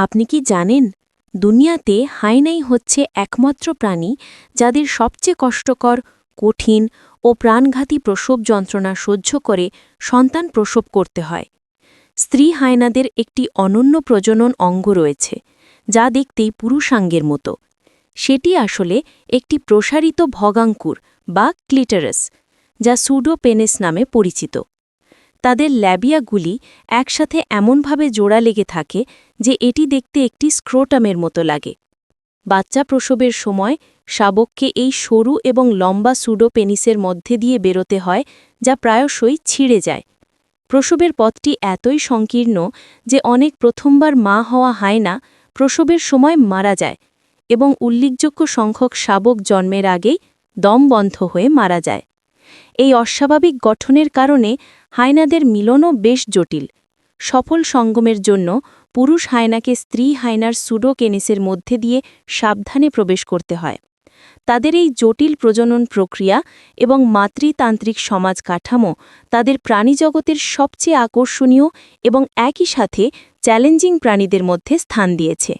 আপনি কি জানেন, দুনিয়াতে হাইনাই হচ্ছে একমাত্র প্রাণী যাদের সবচেয়ে কষ্টকর, কঠিন ও প্রাণঘাতী প্রসব যন্ত্রণা সহ্য করে সন্তান প্রসব করতে হয়। স্ত্রী হায়নাদের একটি অনন্য প্রজনন অঙ্গ রয়েছে, যা দেখতেই পুরুষাঙ্গের মতো। সেটি আসলে একটি প্রসারিত ভগাঙ্কুর বা ক্লিটারাস, যা সুডোপেনেস নামে পরিচিত। তাদের ল্যাবিয়াগুলি একসাথে এমনভাবে জোড়া লেগে থাকে যে এটি দেখতে একটি স্ক্রোটামের মতো লাগে। বাচ্চা প্রসবের সময় শাবককে এই সরু এবং লম্বা সুডো পেনিসের মধ্যে দিয়ে বেরোতে হয়, যা প্রায়শই ছিঁড়ে যায়। প্রসবের পথটি এতই সংকীর্ণ যে অনেক প্রথমবার মা হওয়া হয় না, প্রসবের সময় মারা যায় এবং উল্লেখযোগ্য সংখ্যক শাবক জন্মের আগেই দম বন্ধ হয়ে মারা যায়। এই অস্বাভাবিক গঠনের কারণে হায়নাদের মিলনও বেশ জটিল। সফল সঙ্গমের জন্য পুরুষ হায়নাকে স্ত্রী হায়নার সুডোকেনিসের মধ্যে দিয়ে সাবধানে প্রবেশ করতে হয়। তাদের এই জটিল প্রজনন প্রক্রিয়া এবং মাতৃতান্ত্রিক সমাজ কাঠামো তাদের প্রাণীজগতের সবচেয়ে আকর্ষণীয় এবং একই সাথে চ্যালেঞ্জিং প্রাণীদের মধ্যে স্থান দিয়েছে।